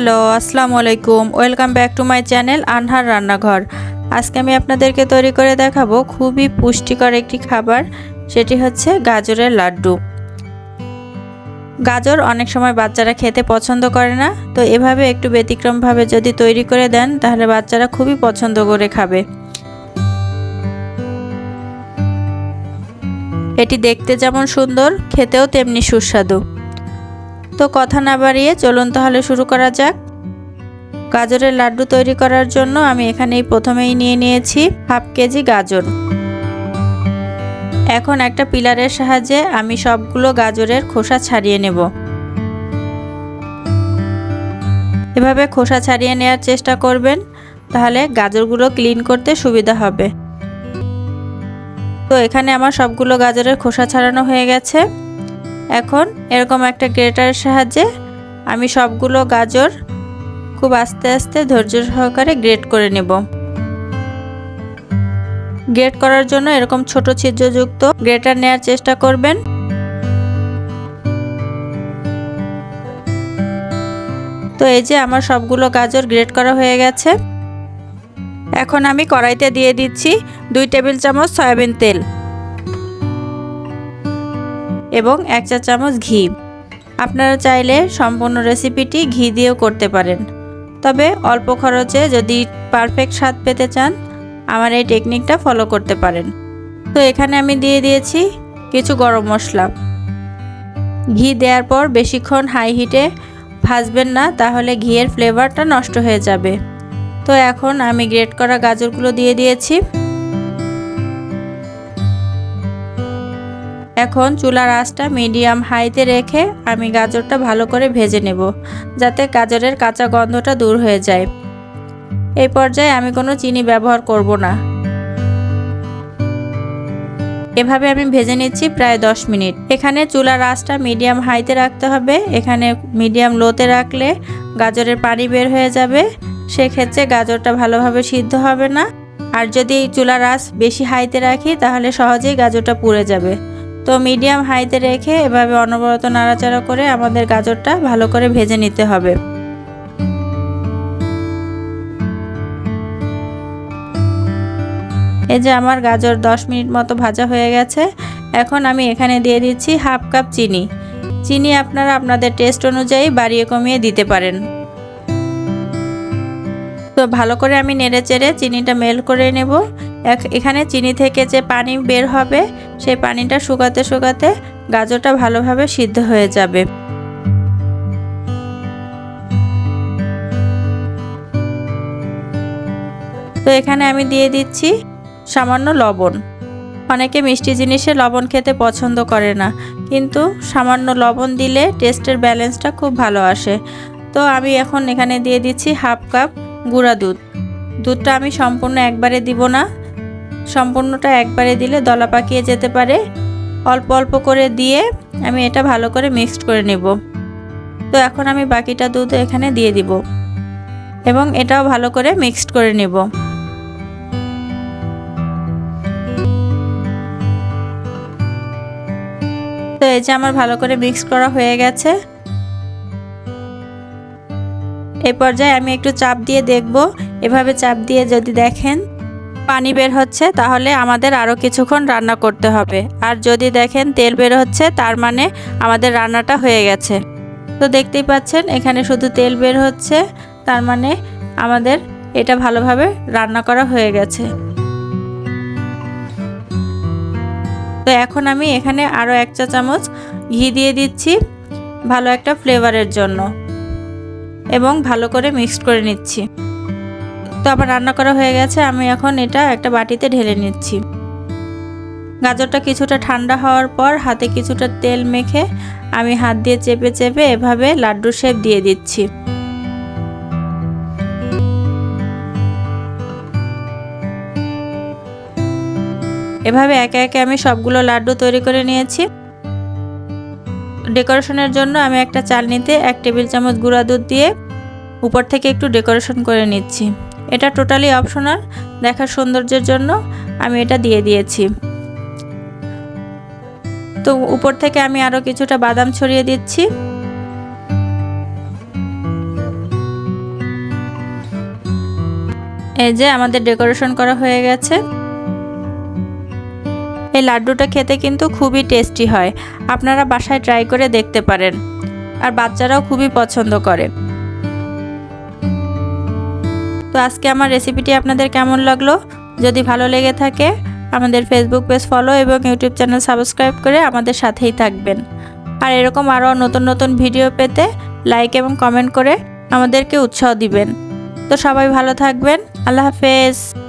Hello, আসসালামু আলাইকুম। Welcome back to my channel Anhar রান্নাঘর। আজকে আমি আপনাদেরকে তৈরি করে দেখাবো খুবই পুষ্টিকর একটি খাবার, সেটি হচ্ছে গাজরের লাড্ডু। গাজর অনেক সময় বাচ্চারা খেতে পছন্দ করে না, তো এভাবে একটু ব্যতিক্রমভাবে যদি তৈরি করে দেন, তাহলে বাচ্চারা খুবই পছন্দ করে খাবে। এটি দেখতে যেমন সুন্দর, খেতেও তেমনি সুস্বাদু। তো কথা না বাড়িয়ে চলুন তাহলে শুরু করা যাক। গাজরের লাড্ডু তৈরি করার জন্য আমি এখানেই প্রথমেই নিয়ে নিয়েছি হাফ কেজি গাজর। এখন একটা পিলারের সাহায্যে আমি সবগুলো গাজরের খোসা ছাড়িয়ে নেব। এভাবে খোসা ছাড়িয়ে নেওয়ার চেষ্টা করবেন, তাহলে গাজরগুলো ক্লিন করতে সুবিধা হবে। তো এখানে আমার সবগুলো গাজরের খোসা ছাড়ানো হয়ে গেছে। এখন এরকম একটা গ্রেটারের সাহায্যে আমি সবগুলো গাজর খুব আস্তে আস্তে ধৈর্য সহকারে গ্রেট করে নেব। গ্রেট করার জন্য এরকম ছোট ছিদ্রযুক্ত গ্রেটার নেওয়ার চেষ্টা করবেন। তো এই যে আমার সবগুলো গাজর গ্রেট করা হয়ে গেছে। এখন আমি কড়াইতে দিয়ে দিচ্ছি দুই টেবিল চামচ সয়াবিন তেল। এবং এক চা চামচ ঘি। আপনারা চাইলে সম্পূর্ণ রেসিপিটি ঘি দিয়েও করতে পারেন। তবে অল্প খরচে যদি পারফেক্ট স্বাদ পেতে চান, আমার এই টেকনিকটা ফলো করতে পারেন। তো এখানে আমি দিয়ে দিয়েছি কিছু গরম মশলা। ঘি দেওয়ার পর বেশিক্ষণ হাই হিটে ভাজবেন না, তাহলে ঘিয়ের ফ্লেভারটা নষ্ট হয়ে যাবে। তো এখন আমি গ্রেট করা গাজরগুলো দিয়ে দিয়েছি। এখন চুলার আঁচটা মিডিয়াম হাইতে রেখে আমি গাজরটা ভালো করে ভেজে নেব, যাতে গাজরের কাঁচা গন্ধটা দূর হয়ে যায়। এই পর্যায়ে আমি কোনো চিনি ব্যবহার করব না। এভাবে আমি ভেজে নিচ্ছি প্রায় 10 মিনিট। এখানে চুলার আঁচটা মিডিয়াম হাইতে রাখতে হবে। এখানে মিডিয়াম লোতে রাখলে গাজরের পানি বের হয়ে যাবে। সেক্ষেত্রে গাজরটা ভালোভাবে সিদ্ধ হবে না। আর যদি চুলার আঁচ বেশি হাইতে রাখি, তাহলে সহজেই গাজরটা পুড়ে যাবে। তো মিডিয়াম হাইতে রেখে এভাবে অনবরত নাড়াচাড়া করে আমাদের গাজরটা ভালো করে ভেজে নিতে হবে। এই যে আমার গাজর 10 মিনিট মতো ভাজা হয়ে গেছে। এখন আমি এখানে দিয়ে দিচ্ছি হাফ কাপ চিনি। চিনি আপনারা আপনাদের টেস্ট অনুযায়ী বাড়িয়ে কমিয়ে দিতে পারেন। তো ভালো করে আমি নেড়ে চেড়ে চিনিটা মেল করে নেব। এখানে চিনি থেকে যে পানি বের হবে, সেই পানিটা শুকাতে শুকাতে গাজরটা ভালোভাবে সিদ্ধ হয়ে যাবে। তো এখানে আমি দিয়ে দিচ্ছি সামান্য লবণ। অনেকে মিষ্টি জিনিসে লবণ খেতে পছন্দ করে না, কিন্তু সামান্য লবণ দিলে টেস্টের ব্যালেন্সটা খুব ভালো আসে। তো আমি এখন এখানে দিয়ে দিচ্ছি হাফ কাপ গুঁড়া দুধ। দুধটা আমি সম্পূর্ণ একবারে দিব না সম্পূর্ণটা একবারে দিলে দলা পাকিয়ে যেতে পারে। অল্প অল্প করে দিয়ে আমি এটা ভালো করে মিক্সড করে নেব। তো এখন আমি বাকিটা দুধ এখানে দিয়ে দিব এবং এটাও ভালো করে মিক্সড করে নেব। তো এই যে আমার ভালো করে মিক্স করা হয়ে গেছে। এই পর্যায়ে আমি একটু চাপ দিয়ে দেখব। এভাবে চাপ দিয়ে যদি দেখেন পানি বের হচ্ছে, তাহলে আমাদের আরও কিছুক্ষণ রান্না করতে হবে। আর যদি দেখেন তেল বের হচ্ছে, তার মানে আমাদের রান্নাটা হয়ে গেছে। তো দেখতেই পাচ্ছেন, এখানে শুধু তেল বের হচ্ছে, তার মানে আমাদের এটা ভালোভাবে রান্না করা হয়ে গেছে। তো এখন আমি এখানে আরও এক চা চামচ ঘি দিয়ে দিচ্ছি, ভালো একটা ফ্লেভারের জন্য। এবং ভালো করে মিক্সড করে নিচ্ছি। আমার রান্না করা হয়ে গেছে, আমি এখন এটা একটা বাটিতে ঢেলে নিচ্ছি। গাজরটা কিছুটা ঠান্ডা হওয়ার পর হাতে কিছুটা তেল মেখে আমি হাত দিয়ে চেপে চেপে এভাবে লাড্ডু শেপ দিয়ে দিচ্ছি। এভাবে একে একে আমি সবগুলো লাড্ডু তৈরি করে নিয়েছি। ডেকোরেশনের জন্য আমি একটা চালনিতে এক টেবিল চামচ গুঁড়া দুধ দিয়ে উপর থেকে একটু ডেকোরেশন করে নিচ্ছি। এটা টোটালি অপশনাল দেখার সৌন্দর্যের জন্য আমি এটা দিয়ে দিয়েছি। তো উপর থেকে আমি আরও কিছুটা বাদাম ছড়িয়ে দিচ্ছি। এই যে আমাদের ডেকোরেশন করা হয়ে গেছে। এই লাড্ডুটা খেতে কিন্তু খুবই টেস্টি হয়। আপনারা বাসায় ট্রাই করে দেখতে পারেন। আর বাচ্চারাও খুবই পছন্দ করে। তো আজকে আমার রেসিপিটি আপনাদের কেমন লাগল? যদি ভালো লেগে থাকে, আমাদের ফেসবুক পেজ ফলো এবং ইউটিউব চ্যানেল সাবস্ক্রাইব করে আমাদের সাথেই থাকবেন। আর এরকম আরও নতুন নতুন ভিডিও পেতে লাইক এবং কমেন্ট করে আমাদেরকে উৎসাহ দিবেন। তো সবাই ভালো থাকবেন। আল্লাহ হাফেজ।